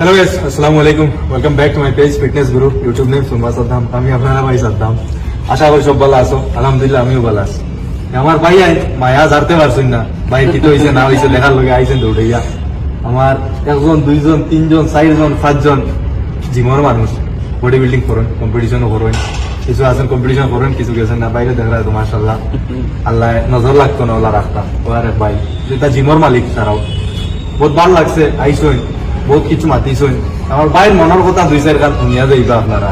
Hello guys আসসালামু আলাইকুম welcome back to my page fitness Guru YouTube name Suma Saddam আমি আপনারা ভাই সাদ্দাম আশা করি সব ভালো আছো। আলহামদুলিল্লাহ, আমিও ভালো আছি। আমার ভাই আই, মায়া জানতে পারছেন না। ভাই কি তো হয়েছে না হয়েছে লেখার লগে আইছেন দৌড়াইয়া আমার একজন, দুইজন, তিনজন, চারজন, পাঁচজন জিমর মানুষ। বডি বিল্ডিং করেন কম্পিটিশনও করেন। কিছু আছেন কম্পিটিশন করেন, কিছু গেছেন না। বাইরে দেখা যায় তো মাসাল্লাহ আল্লাহ নজর লাগতো না ওলা রাখতাম ও আরে ভাই যেটা জিমর মালিক তারাও বহুত ভালো লাগছে আইসইন বহুত কিছু মাতিছইন আমার ভাইয়ের মনের কথা দুই চার গান শুনিয়া যাইবা আপনারা।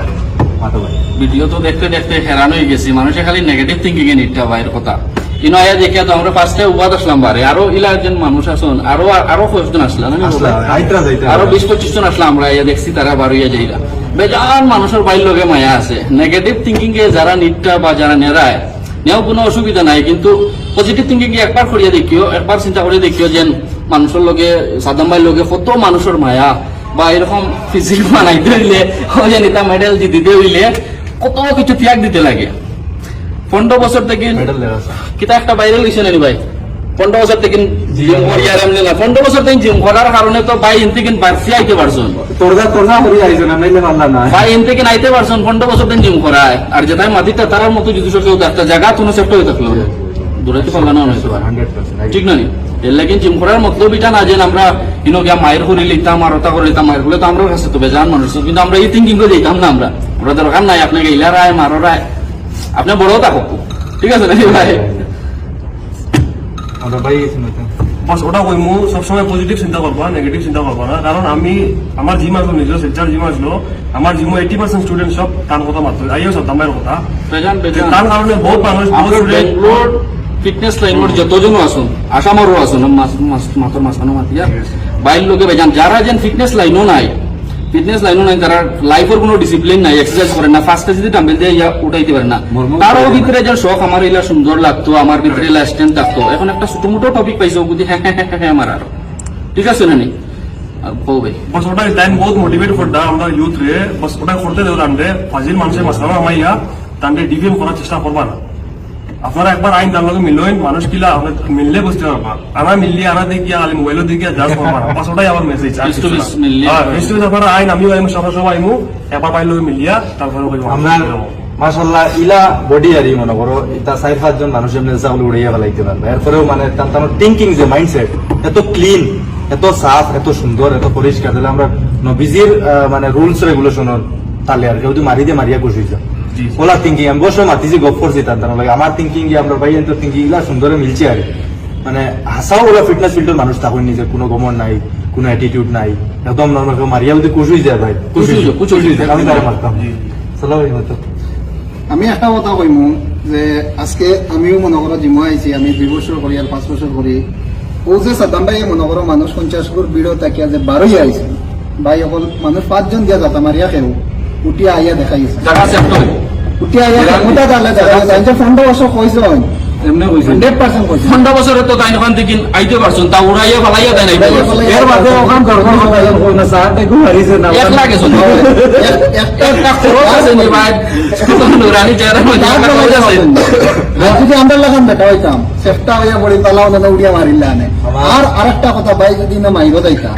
ভিডিও তো দেখতে দেখতে হেরান হয়ে গেছি। মানুষে খালি নেগেটিভ থিঙ্কিং এ নিতে বাইরের কথা। কিন্তু আয়া দেখিয়া তো আমরা ফার্স্টে উবাদ আসলাম বারে আরও ইলা একজন মানুষ আসুন আরও আরও কয়েকজন আসলাম। আরও বিশ পঁচিশ জন আসলাম আমরা দেখছি তারা বারো ইয়া যাইরা। বেজান মানুষের বাইর লগে মায়া আছে। নেগেটিভ থিঙ্কিং এ যারা নিটটা বা যারা নেরায় নেও কোনো অসুবিধা নাই। কিন্তু পজিটিভ থিঙ্কিং একবার করিয়া দেখিও একবার চিন্তা করে দেখিও যে মানুষের লগে সাদাম ভাইয়ের লগে কত মানুষের মায়া। বা এরকম ফিজিক বানাইতে হইলে ওই যে নিতা মেডেল দিতে হইলে কত কিছু ত্যাগ দিতে লাগে। পনেরো বছর থেকে। কিতা একটা বাইরে লইছে নানি ভাই? পনেরো বছর থেকে জিম করিয়ার এমনি না। পনেরো বছর থেকে জিম করার কারণে তো ভাই ইন থেকে বাড়ছি আইতে পারছেন। তোরদা তোরদা হরি আইছো না নাইলে পারলা না। ভাই ইন থেকে আইতে পারছেন পনেরো বছর থেকে জিম করায়। আর যেটাই মাটিতে তারার মতো যদি কেউ একটা জায়গা তুমি সেফট হয়ে থাকল দূরাইতে পারলা না ঠিক নি এর লাগে জিম করার মতলব এটা না যে আমরা ইনো গিয়া মায়ের করে লিখতাম আর ওটা করে লিখতাম মায়ের হলে তো আমরা কাছে তো বেজান মানুষ। কিন্তু আমরা এই থিঙ্কিং করে দিতাম না আমরা। আমরা দরকার নাই আপনাকে ইলা রায় মারো রায়। আপনি বড় থাকুক ঠিক আছে নাকি ভাই? আমরা ভাই আইছো বাস ওটা কই মু সবসময় পজিটিভ চিন্তা করবা নেগেটিভ চিন্তা করবা না। কারণ আমি আমার জিম আসলো নিজের শিলচার জিম আসলো। আমার জিমো এইটি পার্সেন্ট স্টুডেন্ট সব তার কথা মাত্র। আইও সব দামের কথা। বেজান বেজান। তার কারণে বহুত মানুষ বহুত স্টুডেন্ট ফিটনেস লাইনের যতজনও আসুন আসামরও আসুন মাতর মাঝখানো মাতিয়া বাইর লোকে বেজান যারা যেন ফিটনেস লাইনও নাই ফিটনেস লাইনও নাই তারা লাইফের কোনো ডিসিপ্লিন নাই এক্সারসাইজ করে না ফার্স্টে যদি ডাম্বেল দিয়ে ইয়া উঠাইতে পারে না তারও ভিতরে যে শখ আমার ইলা সুন্দর লাগতো আমার ভিতরে ইলা স্ট্রেন্থ থাকতো। এখন একটা ছোট মোটো টপিক পাইছো বুঝি হ্যাঁ হ্যাঁ হ্যাঁ হ্যাঁ আমার আর। ঠিক আছে না নি ওটা টাইম বহুত মোটিভেট করতা আমরা ইউথ রে বাস ওটা করতে দেও তান্ডে ফাজিল মানুষের মাঝখানে আমাইয়া তান্ডে ডিভিএম করার চেষ্টা করবা না। আপনারা একবার আইন তার লগে মিলইন মানুষ কিলা আমরা মিললে বুঝতে পারবা। আনা মিললি আনা দেখিয়া খালি মোবাইলও দেখিয়া যা করবা। না। ওটাই আমার মেসেজ ফেস আপনারা আইন আমিও আইমু সবাই সবাই আইমু একবার পাইলে মিলিয়া তারপরে কইবো আমরা মাশাল্লাহ ইলা বডি আরই মনে করো এটা চার পাঁচজন মানুষ এমনি চাউল উড়িয়া ফেলাইতে পারবে। এরপরেও মানে তার থিঙ্কিং যে মাইন্ডসেট এত ক্লিন এত সাফ এত সুন্দর এত পরিষ্কার। তাহলে আমরা নবীজির আহ, মানে রুলস রেগুলেশনের তালে আর কেউ যদি মারি দিয়ে মারিয়া খুশি যা জি। ওলা থিঙ্কিং আমি বসে মাতিছি গপ করছি তার তার লাগে আমার থিঙ্কিং আমরা ভাই তো থিঙ্কিংগুলা সুন্দরে মিলছে আর মানে হাসাও ওরা ফিটনেস ফিল্ডের মানুষ থাকুন নিজের কোনো গমন নাই কোনো অ্যাটিটিউড নাই একদম নর্মাল মারিয়া যদি খুশি যায় ভাই খুশি হয়ে যায়। আমি তারা মারতাম মতো আমি একটা কথা কইমু যে আজকে আমিও মনে করো জিমো আইছি আমি দুই বছর করি আর পাঁচ বছর করি। ও যে সাদ্দাম ভাই মনে করো মানুষ পঞ্চাশ ফুট বিড়ো তাকিয়া যে বারোই আইছে। ভাই অকল মানুষ পাঁচজন দিয়া যাতা মারিয়া খেউ উঠিয়া আইয়া দেখাইছে জায়গা সেফট হয় উঠিয়া আইয়া উঠা তাহলে দেখা যাচ্ছে পনেরো বছর কইছে এমনি কইছে হান্ড্রেড পার্সেন্ট ঠান্ডা বছরে তো তাই ওখান থেকে আইতে পারছেন তা উড়াইয়া ফালাইয়া তাই নাই এর বাদে ওখান দরকার কথা কই না স্যার দেখো হারিছে না। এক লাগে একটা খরচ আছে নি ভাই নুরানি চেহারা মধ্যে একটা খরচ আছে। যদি আমরা লাগান দেখা হইতাম চেষ্টা হইয়া পড়ি তালাও না উড়িয়া মারিলা আর আরেকটা কথা ভাই যদি না মাইব যাইতা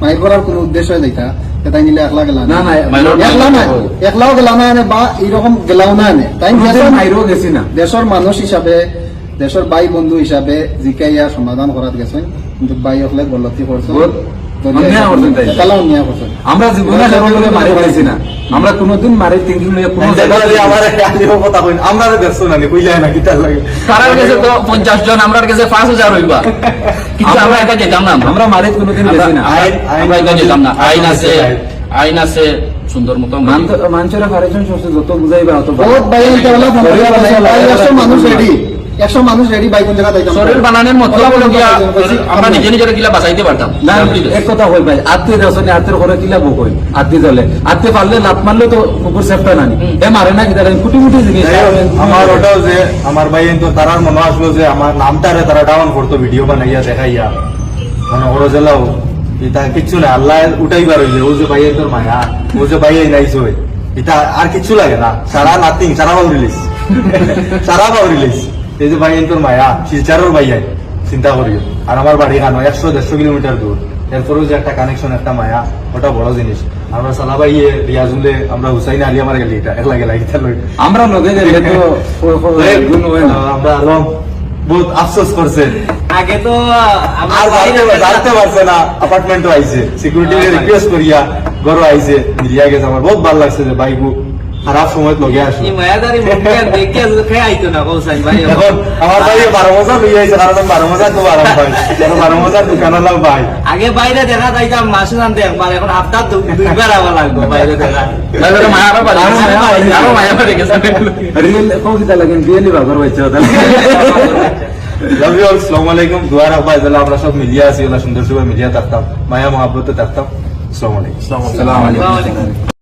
মাইব করার কোনো উদ্দেশ্য যাইতা তাই নিলে একলা গেলা না, না, একলা না একলাও গেলা না বা গেলাও না তাই গেছি না। দেশের মানুষ হিসাবে দেশের ভাই বন্ধু হিসাবে জিকাইয়া সমাধান করাত গেছেন। কিন্তু বাই অকলে গলতি করছেন করছেন আমরা জীবনে মারি পাইছি না। আমরা কোনোদিন মারি থিঙ্কিং নিয়ে কোনো আমার ব্যস্ত না কই যায় না কিতার লাগে। তারার কাছে তো পঞ্চাশ জন আমরা কাছে পাঁচ হাজার হইবা। কিন্তু আমরা এটা যেতাম না। আমরা আমরা মারি কোনোদিন গেছি না। আইন আইন আমরা এটা যেতাম না। আইন আছে আইন আছে। সুন্দর মতো মান- মানুষের যত বুঝাইবা অত বহুত মানুষ রেডি একশো মানুষ রেডি বাইক জায়গা যাইতাম শরীর বানানোর মতো ওলা বলে গিয়া বলে আমরা নিজে নিজের গিলা বাঁচাইতে পারতাম। না এক কথা কই ভাই আত্মীয় দশনে আত্মীয় ঘরে কিলা বউ কই আত্মীয় জলে আত্মীয় পারলে লাত মারলে তো কুকুর সেফটা নানি এ মারে না কুটি জিনিস। আমার ওটাও যে আমার ভাই তো তারার মনে আসলো যে আমার নামটারে তারা ডাউন করতো ভিডিও বানাইয়া দেখাইয়া। মানে ওরা জেলাও এটা কিচ্ছু না আল্লাহ উঠাইবার হইলে ও যে ভাই তোর মায়া ও যে ভাই এটা আর কিচ্ছু লাগে না সারা নাথিং সারা বাউ রিলিজ সারা বাউ রিলিজ এই যে ভাই তোর মায়া শিলচারের ভাই চিন্তা করিও। আর আমার বাড়ি কানো একশো দেড়শো কিলোমিটার দূর। এরপরেও যে একটা কানেকশন একটা মায়া ওটা বড় জিনিস। আমরা সালাবাই রিয়াজুলে আমরা হুসাইন আলী আমার গেলি এটা আমরা লগে গেলে তো ও- ও- গুণ হয় না। আমরা আলম। বহুত আফসোস করছে। আগে তো আমার আর জানতে- পারছে না অ্যাপার্টমেন্টও আইছে। সিকিউরিটি রিকোয়েস্ট করিয়া ঘরও আইছে মিলিয়া গেছে। আমার বহুত ভালো লাগছে যে বাইকু খারাপ সময় লগে আসলো এই মায়াদারি মুখে দেখে আইতো না ভাই এখন আমার ভাই বারো মজা লইয়া আইছে কারণ আমি বারো মজা তো আরাম পাই কারণ বারো মজার দোকান হলাম ভাই? আগে বাইরে দেখা যাইতাম মাসে জানতে একবার এখন হাফতা দুইবার আবার লাগবে বাইরে দেখা। তাহলে মায়া আরও গেছে। রিয়েল লাগেন লাভ ইউ অল আসসালামু আলাইকুম আমরা সব মিলিয়া আছি ওলা সুন্দর সুন্দর মিলিয়া থাকতাম মায়া মহাব্বতে থাকতাম। আসসালামু আলাইকুম। আসসালামু আলাইকুম। সালাম আসসালামু আলাইকুম।